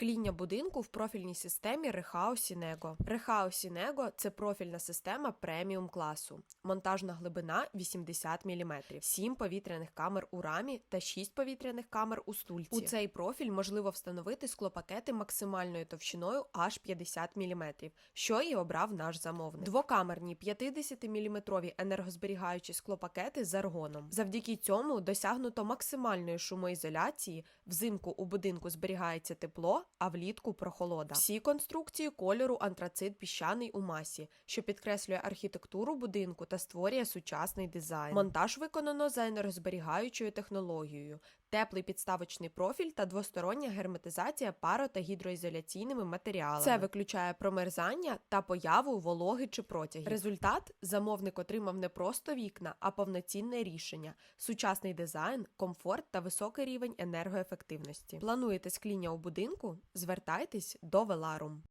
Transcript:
Вкління будинку в профільній системі Рехао Сінего. Рехао Сінего це профільна система преміум класу. Монтажна глибина 80 мм, 7 повітряних камер у рамі та 6 повітряних камер у стульці. У цей профіль можливо встановити склопакети максимальною товщиною аж 50 мм, що і обрав наш замовник. Двокамерні 50-мм енергозберігаючі склопакети з аргоном. Завдяки цьому досягнуто максимальної шумоізоляції. Взимку у будинку зберігається тепло, а влітку прохолода. Всі конструкції кольору антрацит піщаний у масі, що підкреслює архітектуру будинку та створює сучасний дизайн. Монтаж виконано за енергозберігаючою технологією. Теплий підставочний профіль та двостороння герметизація паро та гідроізоляційними матеріалами. Це виключає промерзання та появу вологи чи протягів. Результат замовник отримав не просто вікна, а повноцінне рішення, сучасний дизайн, комфорт та високий рівень енергоефективності. Плануєте скління у будинку? Звертайтесь до Веларум.